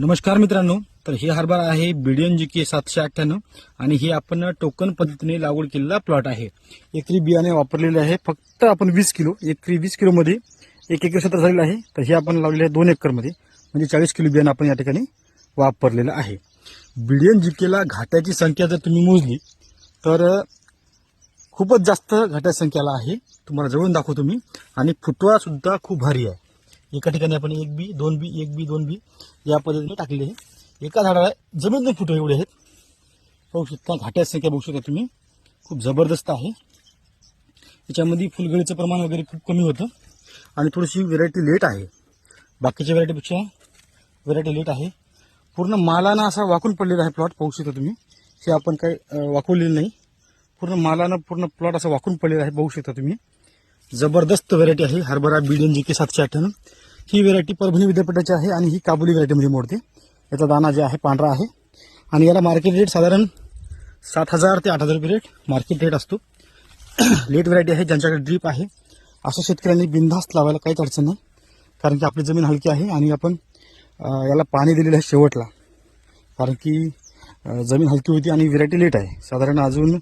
नमस्कार मित्रांनो तर हे हरभरा आहे बीडीएन जी के सातशे अठ्ठ्याण्णव आणि हे आपण टोकन पद्धतीने लागवड केलेला प्लॉट आहे. एकरी बियाणे वापरलेले आहे फक्त आपण वीस किलो एकरी वीस किलोमध्ये एक एकर क्षेत्र झालेलं आहे. तर हे आपण लावलेले आहे दोन एकरमध्ये म्हणजे चाळीस किलो बियाणं आपण या ठिकाणी वापरलेलं आहे. बीडीएन जी केला घाट्याची संख्या जर तुम्ही मोजली तर खूपच जास्त घाट्या संख्याला आहे. तुम्हाला जवळून दाखवतो मी. आणि फुटवा सुद्धा खूप भारी आहे. एका ठिकाणी आपण एक बी दोन बी एक बी दोन बी या पद्धतीने टाकलेले आहे. एका झाडाला जमीन फुटवे एवढे आहेत. पाहू शकता घाट्या संख्या बघू शकता तुम्ही. खूप जबरदस्त आहे. याच्यामध्ये फुलगळीचं प्रमाण वगैरे खूप कमी होतं. आणि थोडीशी व्हेरायटी लेट आहे. बाकीच्या व्हेरायटीपेक्षा व्हेरायटी लेट आहे. पूर्ण मालानं असा वाकून पडलेला आहे प्लॉट पाहू शकता तुम्ही. हे आपण काही वाकवलेलं नाही. पूर्ण मालानं पूर्ण प्लॉट असा वाकून पडलेला आहे बघू शकता तुम्ही. जबरदस्त व्हेरायटी आहे. हरभरा बीडन जी के सातशे अठ्ठ्याण्णव ही व्हेरायटी परभणी विद्यापीठाची आहे आणि ही काबुली व्हेरायटीमध्ये मोडते. याचा दाना जे आहे पांढरा आहे. आणि याला मार्केट रेट साधारण सात हजार ते आठ हजार रुपये रेट मार्केट रेट असतो. लेट व्हेरायटी आहे ज्यांच्याकडे ड्रीप आहे. असं शेतकऱ्यांनी बिनधास्त लावायला काहीच अडचण नाही. कारण की आपली जमीन हलकी आहे आणि आपण याला पाणी दिलेलं आहे शेवटला. कारण की जमीन हलकी होती आणि व्हेरायटी लेट आहे. साधारण अजून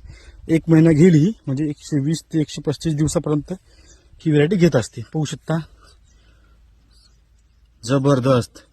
एक महिना घेईल ही म्हणजे एकशे वीस ते एकशे पस्तीस दिवसापर्यंत ही व्हेरायटी घेत असते. पाहू शकता. जबरदस्त.